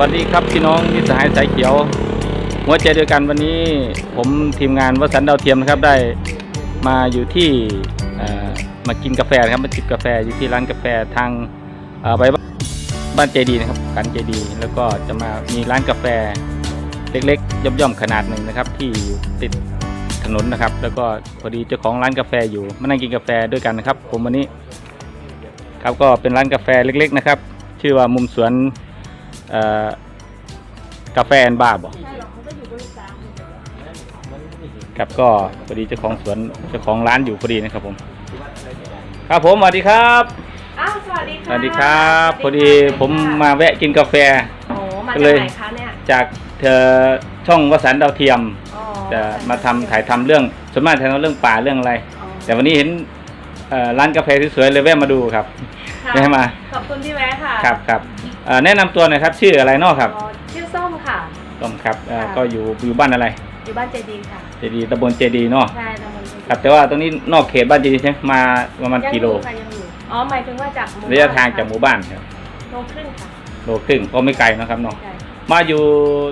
วัสดีครับพี่น้องมิตรสหายสายเขียวหัวใจเดียวกันวันนี้ผมทีมงานวสันดาวเทียมนะครับได้มาอยู่ที่มากินกาแฟครับมาจิบกาแฟอยู่ที่ร้านกาแฟทางไปบ้านใจดีนะครับกันใจดีแล้วก็จะมามีร้านกาแฟเล็กๆย่อมๆขนาดหนึ่งนะครับ ที่ติดถนนนะครับ แล้วก็พอดีเจ้าของร้านกาแฟอยู่มานั่งกินกาแฟด้วยกันนะครับ ผมวันนี้ ครับก็เป็นร้านกาแฟเล็ก ๆ นะครับ ชื่อว่ามุมสวน เอ่อกาแฟแอนด์บาร์บอกครับก็พอดีเจ้าของสวนเจ้าของร้านอยู่พอดีนะครับผม ครับผมสวัสดีครับอ้าวสวัสดีสค่ะวัสดีครับพอดีผมมาแวะกินกาแฟ โอ้มาก็จากเลยไหนคะเนี่ยจากเธอช่องวสันต์ดาวเทียม อ๋อจะมาทำถ่ายทำเรื่องส่วนมากถ่ายทำเรื่องป่าเรื่องอะไร อ๋อแต่วันนี้เห็นเอ่อร้านกาแฟสวยๆเลยแวะมาดูครับค่ะได้มาขอบคุณที่แวะค่ะครับครับ เอ่อแนะนำตัวหน่อยครับ ชื่ออะไรเนอกครับอ๋อชื่อส้มค่ะ ต้อมครับเอ่อค่ะ ก็อยู่อยู่บ้านอะไร อยู่บ้านเจดีค่ะเจดีย์ตำบลเจดีย์เนาะใช่ตำบลเจดีครับแต่ว่าตรงนี้นอกเขตบ้านเจดีย์ใช่ไหมมาประมาณกิโลยังอยู่ค่ะยังอยู่อ๋อหมายถึงว่าจากหมู่ระยะทางบ้นจากหมู่บ้านครับโลครึ่งค่ะโลครึ่งก็ไม่ไกลนะครับเนาะใช่มาอยู่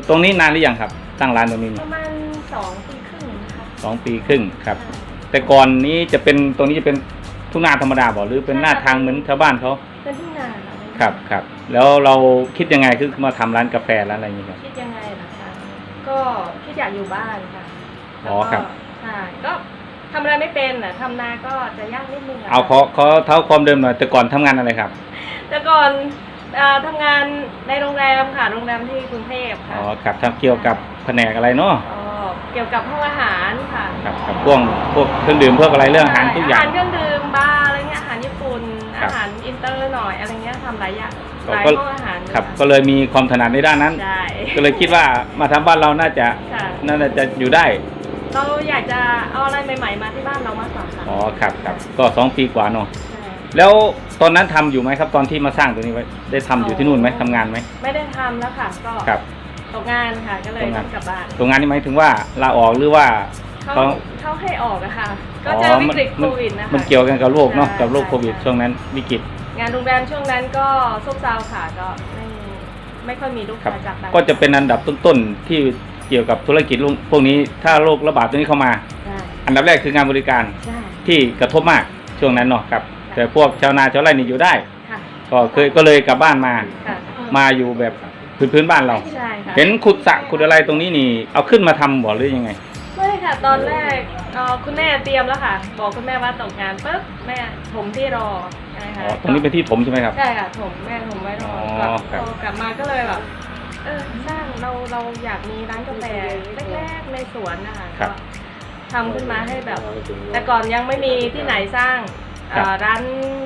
ตรงนี้นานหรือยังครับ ตั้งร้านตรงนี้ประมาณสองปีครึ่งนะคะสองปีครึ่งครับ แต่ก่อนนี้จะเป็นตรงนี้จะเป็นทุ่งนาธรรมดาบ่หรือเป็นหน้าทางเหมือนชาวบ้านเขาเป็นที่นา ค่ะครับครับแล้วเราคิดยังไงคือมาทำร้านกาแฟร้านอะไรอย่างนี้ครับ คิดยังไงล่ะคะก็คิดอยากอยู่บ้านค่ะอ๋อครับแล้วก็ใช่ก็ทำอะไรไม่เป็นอะทำนาก็จะยากนิดนึงะเอาขอขอเท้าความเดิมหน่อยแต่ก่อนทำงานอะไรครับแต่ก่อนเอ่อทำงานในโรงแรมค่ะ โรงแรมที่กรุงเทพค่ะอ๋อครับทำเกี่ยวกับแผนกอะไรเนาะอ๋อเกี่ยวกับห้องอาหารค่ะครับครับพวกพวกเครื่องดื่มพวกอะไรเรื่องอาหารทุกอย่างอาหารเครื่องดื่มบาร์อะไรเงี้ยอาหารญี่ปุ่น ครับอาหารอินเตอร์หน่อยอะไรเงี้ยทำหลายอย่างก็หลายก็ ห้องอาหารครับ ก็เลยมีความถนัดในด้านนั้นใช่ก็เลยคิดว่ามาทำบ้านเราน่าจะค่ะน่าจะอยู่ได้ เราอยากจะเอาอะไรใหม่ ๆ มาที่บ้านเรามากกว่าค่ะอ๋อ ครับครับก็สองปีกว่าเนาะใช่ แล้วตอนนั้นทำอยู่ไหมครับ ตอนที่มาสร้างตัวนี้ไว้ ได้ทำอยู่ที่นู่นไหมทำงานไหมไม่ได้ทำแล้วค่ะก็ครับ ตกงานค่ะก็เลยตกงาน ต้องกลับบ้าน ตรงงานนี้หมายถึงว่าลาออกหรือว่า เขาเขาเขาให้ออกอะค่ะ ก็อ๋อเจอวิกฤตมัโคนวิดนะคะ มันเกี่ยวกันกับโรคเนาะใช่กับโรคโควิดใช่ช่วงนั้นวิกฤต งานโรงแรมช่วงนั้นก็ซบเซาค่ะ ก็ไม่ไม่ค่อยมีลูกครับค้าจากต่างก็จะเป็นอันดับต้นๆที่เกี่ยวกับธุรกิจพวกนี้ ถ้าโรคระบาดตัวนี้เข้ามาใช่อันดับแรกคืองานบริการใช่ที่กระทบมากช่วงนั้นเนาะครับ แต่พวกชาวนาชาวไร่นี่อยู่ได้ค่ะก็เคยก็เลยกลับบ้านมาค่ะมาอยู่แบบพื้นพื้นๆบ้านเราใช่ค่ะเห็นขุดสระขุดอะไรตรงนี้นี่ เอาขึ้นมาทำบ่หรือยังไงไม่ ค่ะ ตอนแรกเอ่อคุณแม่เตรียมแล้วค่ะ บอกคุณแม่ว่าตกงานปุ๊บแม่ผมที่รอใช่อ๋ค่ะอตรงนี้เป็นที่ถมใช่ไหมครับ ใช่ค่ะผมแม่ผมไว้รออ๋กลัอบครับพอกลับมาก็เลยแบบเออสร้างเราเราอยากมีร้านกาแฟแรกๆในสวนนะคะครับก็ทำขึ้นมาให้แบบ แต่ก่อนยังไม่มีที่ไหนสร้างเอ่อครับร้าน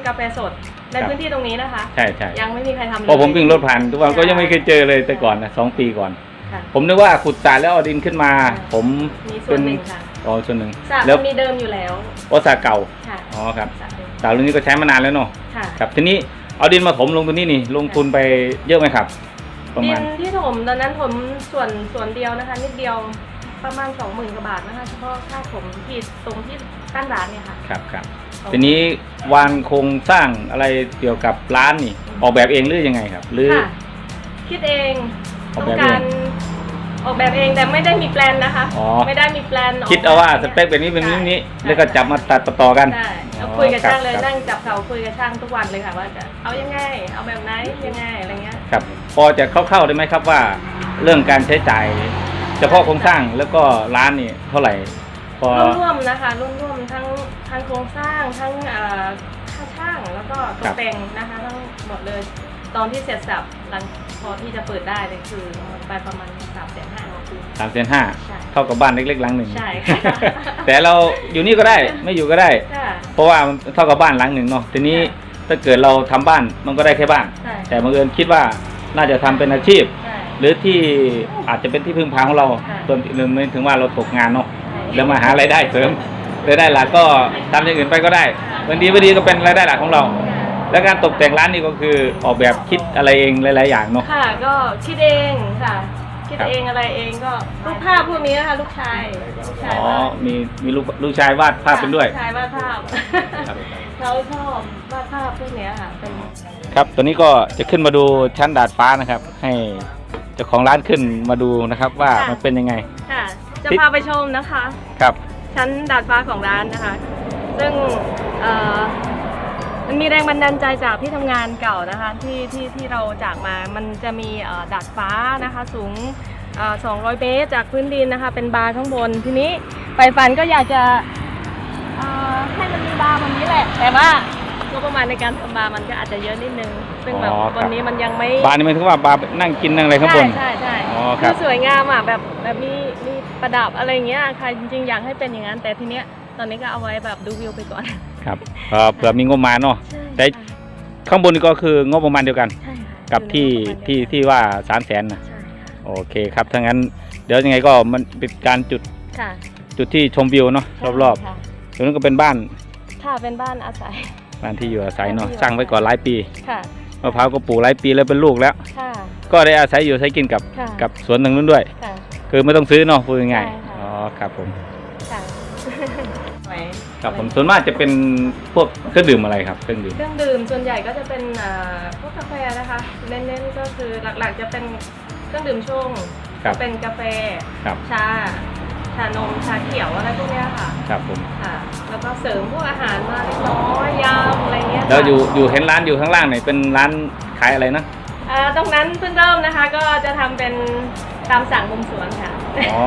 กาแฟสดในครับ พื้นที่ตรงนี้นะคะ ใช่ใช่ยังไม่มีใครทำเลย เพราะผมวิ่งรถผ่านทุกวันก็ยังไม่เคยเจอเลยแต่ก่อนนะสองปีก่อน ค่ะ ผมนึกว่าขุดสระแล้วเอาดินขึ้นมา ผมมีส่วนหนึ่งค่ะอ๋อส่วนหนึ่งสระแล้วมันมีเดิมอยู่แล้วโอสระเก่าค่ะอ๋อครับสระเดิมสระรุ่นนี้ก็ใช้มานานแล้วเนาะค่ะครับทีนี้เอาดินมาถมลงตรงนี้นี่ ลงทุนไปเยอะไหมครับ ประดิมาณนที่ถมตอนนั้นถมส่วนส่วนเดียวนะคะ นิดเดียวประมาณสองหมื่นกว่าบาทนะคะเฉพาะค่าถมที่ตรงที่ตั้งร้านเนี่ยค่ะ ครับครับทีนี้วางโครงสร้างอะไรเกี่ยวกับร้านนี่ ออกแบบเองหรือยังไงครับ หรือ ค่ะ คิดเองอต้ออกงแบบเองการออก แบบเองแต่ไม่ได้มีแปลนนะคะ อ๋อ ไม่ได้มีแปลนกคิดเอาว่าสแบบเปคแบบนี้เป็นแบบนี้ใช่แล้วก็จับมาตัดต่อกัน ใช่อ๋อเราคุยกับช่างเลยครับนั่งจับเขาคุยกับช่างทุกวันเลยค่ะว่าจะเอายังไง เอาแบบไหนยังไงอะไรเงี้ย ครับ พอจะเข้าๆได้ไหมครับว่าเรื่องการใช้จ่าย เฉพาะโครงสร้างแล้วก็ร้านนี่เท่าไหร่ พอ ร่วมๆนะคะร่วมๆทั้งทั้งโครงสร้างทั้งเอ่อค่าช่างแล้วก็ตครักบแต่งนะคะทั้งหมดเลย ตอนที่เสร็จสับหลังพอที่จะเปิดได้เลยคือไปประมาณสามแสนห้า สามแสนห้าใช่เท่ากับบ้านเล็กๆหลังหนึ่งใช่ค่ะ แต่เราอยู่นี่ก็ได้ไม่อยู่ก็ได้ ค่ะ เพราะว่ามันเท่ากับบ้านหลังหนึ่งเนาะทีนี้ใช่ถ้าเกิดเราทำบ้านมันก็ได้แค่บ้าน ใช่ แต่บังเอิญคิดว่าน่าจะทำเป็นอาชีพ ใช่ หรือที่อาจจะเป็นที่พึ่งพาของเราค่ะ ส่วนหนึ่งไม่ถึงว่าเราตกงานเนาะใช่แล้วมาหารายได้เสริมรายได้หลักก็ทำอย่างอื่นไปก็ได้วันดีวันดีก็เป็นรายได้หลักของเรา แล้วการตกแต่งร้านนี่ก็คือออกแบบคิดอะไรเองหลาย ๆ อย่างเนาะ ค่ะ ก็คิดเองค่ะ คิดครับเองอะไรเองก็รูปภาพพวกนี้นะคะลูกชายลูกชาอ๋ยอวาดมีมีลูกลูกชายวาดภาพเป็นด้วย ลูกชายวาดภาพครับ เขาชอบวาดภาพพวกเนี้ยค่ะเป็น ครับตอนนี้ก็จะขึ้นมาดูชั้นดาดฟ้านะครับ ให้เจ้าของร้านขึ้นมาดูนะครับว่ามันเป็นยังไง ค่ะ จะที่พาไปชมนะคะ ครับ ชั้นดาดฟ้าของร้านนะคะ ซึ่งเอ่อ มันมีแรงบันดาลใจจากที่ทำงานเก่านะคะที่ที่ที่เราจากมา มันจะมีเอ่อดาดฟ้านะคะสูงเอ่อ200 เมตรจากพื้นดินนะคะ เป็นบาร์ข้างบนทีนี้ไปฝันก็อยากจะเอ่อให้มันมีบาร์แบบนี้แหละ แต่ว่างบประมาณในการทำบาร์มันก็อาจจะเยอะนิดนึง ซึ่งแบบอ๋อครับวันนี้มันยังไม่บาร์นี่หมายถึงว่าบาร์นั่งกินนั่งอะไรข้างบน ใช่ใช่อ๋อคใช่รับคือสวยงามอะแบบแบบมีมีประดับอะไรเงี้ยใครจริงๆอยากให้เป็นอย่างนั้นแต่ทีเนี้ยตอนนี้ก็เอาไว้แบบดูวิวไปก่อน ครับเอ่อเผื่อมีงบประมาณเนาะใช่แต่ข้างบนนี่ก็คืองบประมาณเดียวกัน ใช่ค่ะกับที่อยู่ในที่ประมาณเดียวกันที่ว่าสามแสนนะใช่ค่ะโอเคครับถ้างั้นเดี๋ยวยังไงก็มันเป็นการจุดค่ะจุดที่ชมวิวเนาะรอบค่ะๆตรงนั้นก็เป็นบ้านค่ะเป็นบ้านอาศัย บ้านที่อยู่อาศัยเนาะบ้านที่อยู่ สร้างไว้ก่อนหลายปีค่ะมะพร้าวก็ปลูกหลายปีแล้วเป็นลูกแล้ว ค่ะก็ได้อาศัยอยู่อาศัยกินกับค่ะกับสวนตรงนู้นด้วย ค่ะ คือไม่ต้องซื้อเนาะพูดง่ายใช่ค่ะ ๆอ๋อครับผม ค่ะครับผมส่วนมากจะเป็นพวกเครื่องดื่มอะไรครับเครื่องดื่มเครื่องดื่มส่วนใหญ่ก็จะเป็นอ่าพวกกาแฟนะคะเน้นๆก็คือหลักๆจะเป็นเครื่องดื่มชงครับเป็นกาแฟครับชาชานมชาเขียวอะไรพวกเนี้ยค่ะ ครับผมค่ะ แล้วก็เสริมพวกอาหารมาเล็กน้อยยำอะไรเงี้ยค่ะแล้วอยู่อยู่เห็นร้านอยู่ข้างล่างเนี่ยเป็นร้านขายอะไรนะ อ่าตรงนั้นเพิ่งเริ่มนะคะก็จะทำเป็นตามสั่งมุมสวนค่ะ อ๋อ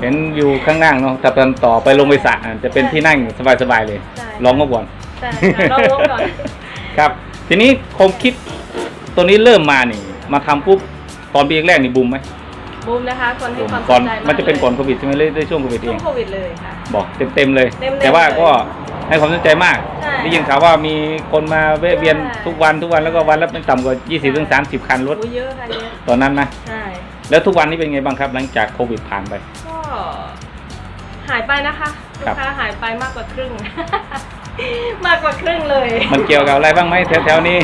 เห็นอยู่ข้างล่างเนาะแต่ตอนต่อไปลงไปสระอะจะเป็นที่นั่งสบายๆเลยใช่ลองก็บ่อนใช่ค่ะลองลองก่อน ครับ ทีนี้ผมคิดตัวนี้เริ่มมานี่ มาทำปุ๊บตอนปีแรกๆนี่บูมไหมบูมนะคะ คนให้ความสก่อนนใจากมันจะเป็นก่อนลโควิดใช่ไหมเลยได้ช่วงโควิดยเอช่วงงโควิดเลยค่ะ บอกเต็มๆเลย เต็มๆแต่ว่าเลย ก็ให้ความสนใจมาก ใช่ได้ยินข่าวว่ามีคนมาแวะเวียนใช่ทุกวันทุกวันแล้วก็วันละไม่ต่ำกว่า 20ถึง30 คันรถ โอ้เยอะค่ะเยอะตอนนั้นนะ ใช่ แล้วทุกวันนี้เป็นไงบ้างครับ หลังจากโควิดผ่านไป ก็หายไปนะคะลูครักบค้าหายไปมากกว่าครึ่ง มากกว่าครึ่งเลย มันเกี่ยวกับอะไรบ้างไหมแถวๆนี้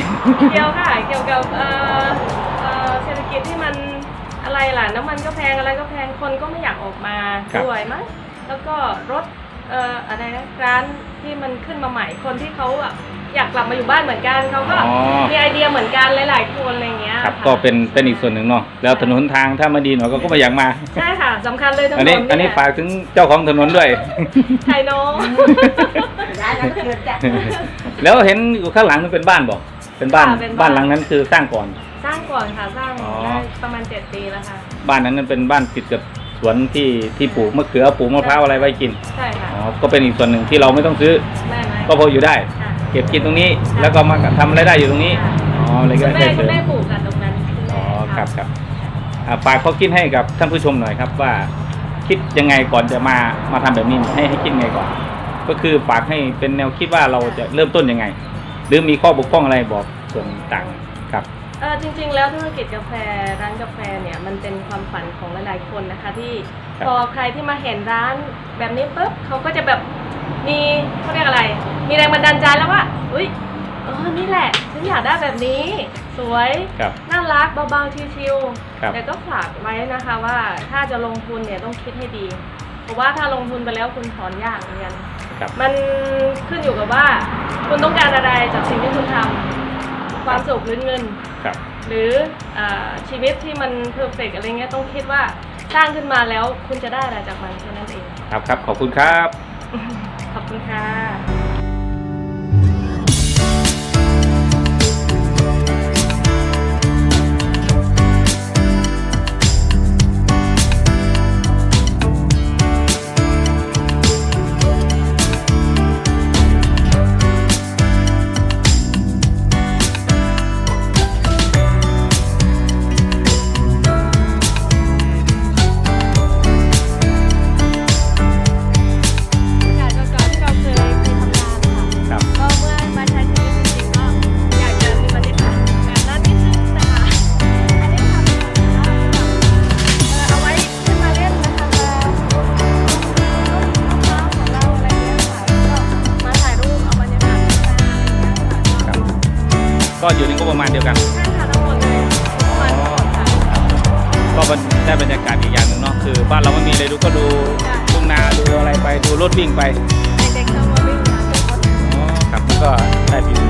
เกี่ยวค่ะ เกี่ยวกับเอ่อเอ่อเศรษฐกิจที่มันอะไรล่ะ น้ำมันก็แพงอะไรก็แพง คนก็ไม่อยากออกมาครับ ด้วยมั้งแล้วก็รถ เอ่ออะไรนะร้านที่มันขึ้นมาใหม่คนที่เขาอะอยากกลับมาอยู่บ้านเหมือนกันเขาก็อ๋อ มีไอเดียเหมือนกันหลายๆคนอะไรเงี้ยครับะก็เป็นเป็นอีกส่วนหนึ่งเนาะแล้วถนนหนทางถ้ามาดีหน่อยก็ก็ไม่อยากมา ใช่ค่ะสำคัญเลยถนนอันนี้อันนี้เยฝากถึงเจ้าของถนนด้วย ไทยน้องแล้วเห็นอยู่ข้างหลังมันเป็นบ้านบอกเป็นบ้านค่ะเป็นบ้านบ้านหลังนั้นคือสร้างก่อน สร้างก่อนค่ะสร้างอ๋อ ได้ประมาณเจ็ดปีแล้วค่ะ บ้านนั้นนั้นเป็นบ้านติดกับ สวนที่ที่ปลูกมะเขือปลูกมะพร้าวอะไรไว้กินใช่ค่ะอ๋อก็เป็นอีกส่วนหนึ่งที่เราไม่ต้องซื้อ แม่ไหมก็พออยู่ได้ ค่ะเก็บกินตรงนี้ค่ะแล้วก็มาทำอะไรได้อยู่ตรงนี้ค่ะอ๋อเลยก็คุณได้แม่เสคุริณมแม่ปลูกกันตรงนั้นคุณอ๋แม่อครับครับอ่าฝากข้อคิดให้กับท่านผู้ชมหน่อยครับว่า คิดยังไงก่อนจะมามาทำแบบนี้ให้ให้คิดยังไงก่อน ก็คือฝากให้เป็นแนวคิดว่าเราจะเริ่มต้นยังไง หรือมีข้อบกพร่องอะไรบอกส่วนต่างครับ เออจริงๆ แล้วธุรกิจกาแฟร้านกาแฟเนี่ยมันเป็นความฝันของหลายๆคนนะคะ ที่ครับพอใครที่มาเห็นร้านแบบนี้ปุ๊บเขาก็จะแบบมีเขาเรียกอะไร มีแรงบันดาลใจแล้วว่าอุ้ยเออนี่แหละฉันอยากได้แบบนี้ สวยครับน่ารักเบาๆชิวครับๆแต่ก็ฝากไว้นะคะว่าถ้าจะลงทุนเนี่ยต้องคิดให้ดีเพราะว่าถ้าลงทุนไปแล้วคุณถอนยากเหมือนกันครับมันขึ้นอยู่กับว่า คุณต้องการอะไรจากสิ่งที่คุณทำ ความสุขหรือเงิน ครับ หรืออาชีวิตที่มันเพอร์เฟกอะไรเงี้ยต้องคิดว่าสร้างขึ้นมาแล้วคุณจะได้อะไรจากมันแค่นั้นเอง ครับครับ ขอบคุณครับ ขอบคุณค่ะ ก็อยู่ในงบประมาณเดียวกัน ใช่ค่ะทั้งหมดเลยประมาณทั้งหมดค่ะก็ได้บรรยากาศอีกอย่างหนึ่งเนาะคือ บ้านเราไม่มีเลยดูก็ดูใช่ทุ่งนาดูอะไรไปดูรถวิ่งไปเด็กๆชอบมาวิ่งมาเล่นรถ อ๋อครับก็ได้ฟิล